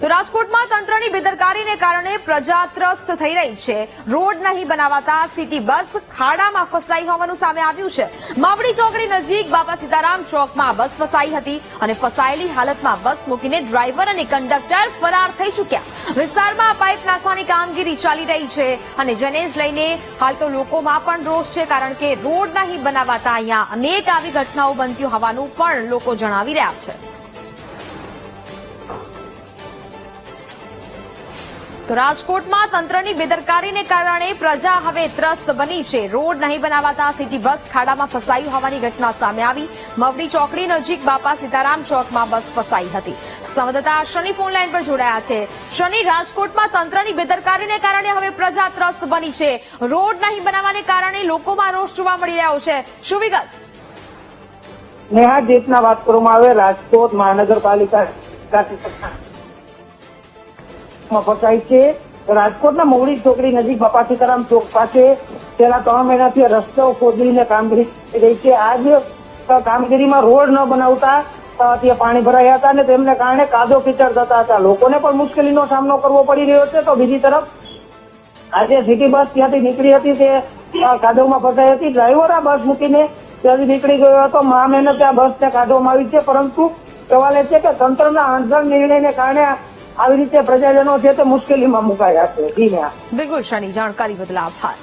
તો રાજકોટમાં તંત્રની બેદરકારીને કારણે પ્રજા ત્રસ્ત થઈ રહી છે. રોડ નહીં બનાવાતા સિટી બસ ખાડામાં ફસાઈ હોવાનું સામે આવ્યું છે. માવડી ચોકડી નજીક બાબા સીતારામ ચોકમાં બસ ફસાઈ હતી અને ફસાયેલી હાલતમાં બસ મૂકીને ડ્રાઈવર અને કંડક્ટર ફરાર થઈ ચૂક્યા. વિસ્તારમાં પાઇપ નાખવાની કામગીરી ચાલી રહી છે અને જેને જ લઈને હાલ તો લોકોમાં પણ રોષ છે કારણ કે રોડ નહીં બનાવાતા અહીંયા અનેક આવી ઘટનાઓ બનતી હોવાનું પણ લોકો જણાવી રહ્યા છે. તો રાજકોટમાં તંત્રની બેદરકારીને કારણે પ્રજા હવે ત્રસ્ત બની છે. રોડ નહીં બનાવાતા સિટી બસ ખાડામાં ફસાઈ હોવાની ઘટના સામે આવી. મવડી ચોકડી નજીક બાપા સીતારામ ચોકમાં બસ ફસાઈ હતી. સંવાદદાતા શનિ ફોન લાઈન પર જોડાયા છે. શનિ, રાજકોટમાં તંત્રની બેદરકારીને કારણે હવે પ્રજા ત્રસ્ત બની છે. રોડ નહીં બનાવવાને કારણે લોકોમાં રોષ જોવા મળી રહ્યો છે. શું વિગત? નેહા રીતના વાત કરવામાં આવે રાજકોટ મહાનગરપાલિકા ફસાય છે. રાજકોટના મોવડી ચોકડી નજીક બાપા ચોક પાસે છેલ્લા ત્રણ મહિનાથી રસ્તો ખોદીને કામગીરી રહી છે. આજ કામગીરીમાં રોડ ન બનાવતા ત્યાં પાણી ભરાયા હતા અને તેમને કારણે કાદો કીચડ થતા હતા. લોકોને પણ મુશ્કેલીનો સામનો કરવો પડી રહ્યો છે. તો બીજી તરફ આજે સિટી બસ ત્યાંથી નીકળી હતી તે કાદવમાં ફસાઈ હતી. ડ્રાઈવર આ બસ મૂકીને ત્યાંથી નીકળી ગયો હતો. મહા મહેનતે આ બસને કાઢવામાં આવી છે. પરંતુ સવાલ એ છે કે તંત્રના આંધળ નિર્ણયને કારણે આવી રીતે પ્રજાજનો છે તે મુશ્કેલીમાં મુકાયા છે. જી બિલકુલ શાની જાણકારી બદલ આભાર.